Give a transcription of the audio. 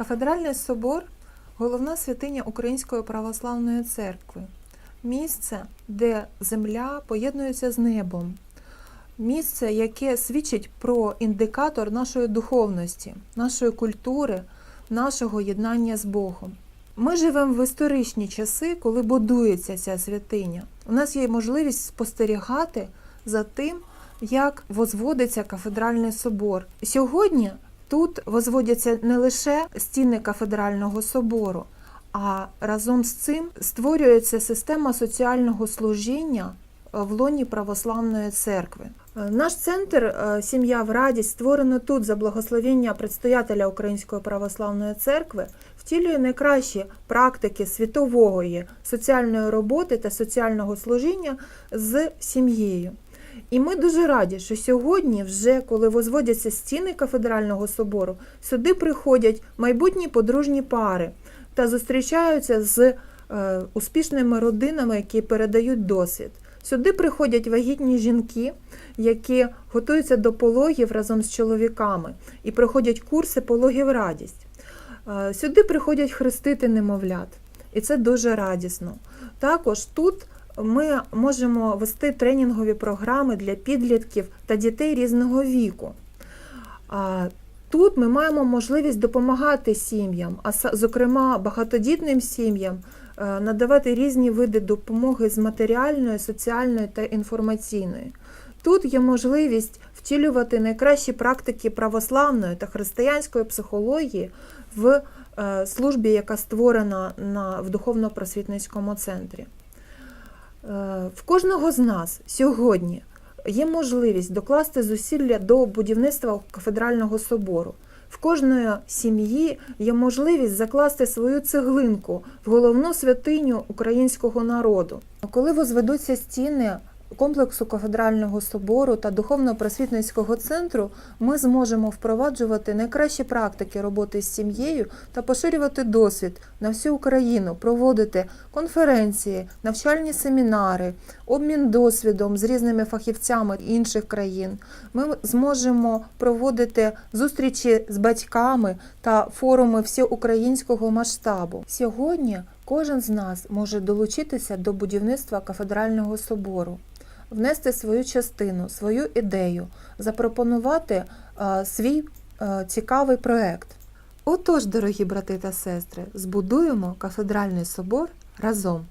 Кафедральний собор головна святиня Української православної церкви. Місце, де земля поєднується з небом. Місце, яке свідчить про індикатор нашої духовності, нашої культури, нашого єднання з Богом. Ми живемо в історичні часи, коли будується ця святиня. У нас є можливість спостерігати за тим, як возводиться кафедральний собор. Сьогодні тут возводяться не лише стіни кафедрального собору, а разом з цим створюється система соціального служіння в лоні православної церкви. Е, Наш центр е, Сім'я в радість створено тут за благословення предстоятеля Української православної церкви, втілює найкращі практики світової соціальної роботи та соціального служіння з сім'єю. І ми дуже раді, що сьогодні, вже коли возводяться стіни кафедрального собору, сюди приходять майбутні подружні пари та зустрічаються з е, успішними родинами, які передають досвід. Сюди приходять вагітні жінки, які готуються до пологів разом з чоловіками і проходять курси пологів радість. Е, Сюди приходять хрестити немовлят, і це дуже радісно. Також тут ми можемо вести тренінгові програми для підлітків та дітей різного віку. Тут ми маємо можливість допомагати сім'ям, а зокрема багатодітним сім'ям, е, надавати різні види допомоги з матеріальної, соціальної та інформаційної. Тут є можливість втілювати найкращі практики православної та християнської психології в е, службі, яка створена на, в духовно-просвітницькому центрі. Е, В кожного з нас сьогодні є можливість докласти зусилля до будівництва кафедрального собору. В кожної сім'ї є можливість закласти свою цеглинку в головну святиню українського народу. Коли возведуться стіни комплексу кафедрального собору та духовно-просвітницького центру, ми зможемо впроваджувати найкращі практики роботи з сім'єю та поширювати досвід на всю Україну, проводити конференції, навчальні семінари, обмін досвідом з різними фахівцями інших країн. Ми зможемо проводити зустрічі з батьками та форуми всеукраїнського масштабу. Сьогодні кожен з нас може долучитися до будівництва кафедрального собору, внести свою частину, свою ідею, запропонувати е, свій е, цікавий проект. Отож, дорогі брати та сестри, збудуємо кафедральний собор разом.